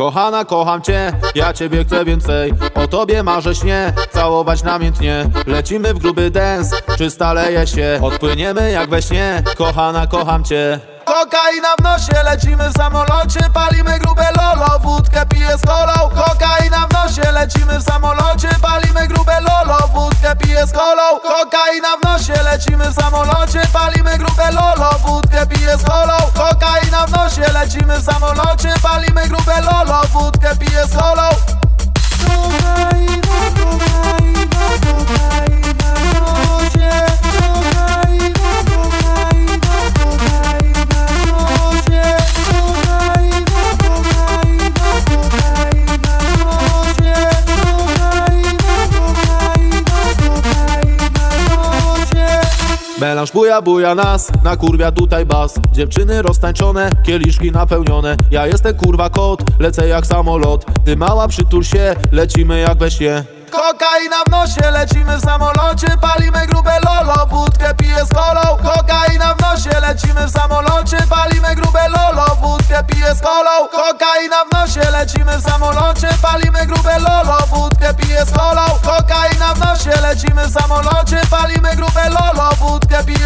Kochana, kocham cię, ja ciebie chcę więcej. O tobie marzę śnie, całować namiętnie. Lecimy w gruby dance, czy staleje się? Odpłyniemy jak we śnie, kochana, kocham cię. Kokaina w nosie, lecimy w samolocie. Palimy grube lolo, wódkę piję z kolą Kokaina w nosie, lecimy w samolocie Palimy grube lolo, wódkę piję z kolą Kokaina w nosie, lecimy w samolocie Palimy grube lolo, wódkę piję z kolą Melanż buja, buja nas, na kurwia tutaj bas. Dziewczyny roztańczone, kieliszki napełnione. Ja jestem kurwa kot, lecę jak samolot. Ty mała przytul się, lecimy jak we śnie. Kokaina w nosie, lecimy w samolocie. Palimy grube lolo, wódkę piję z kolą. Kokaina w nosie, lecimy w samolocie. Palimy grube lolo, wódkę piję z kolą. Kokaina w nosie, lecimy w samolocie. Palimy grube lolo, wódkę piję z kolą. Kokaina w nosie, lecimy w samolocie. Palimy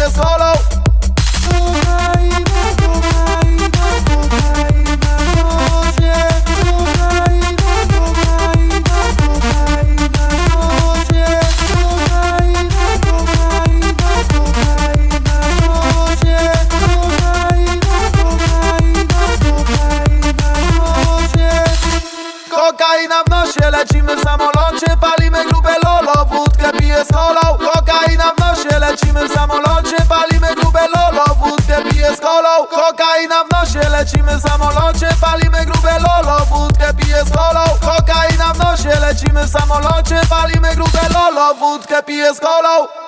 nosie Kokaina w nosie, lecimy w samolocie Palimy grube lolo, wódkę piję Kokaina w nosie, lecimy w samolocie Palimy grube lolo, wódkę piję z kolą. Kokaina w nosie, lecimy w samolocie Palimy grube lolo, wódkę piję z kolą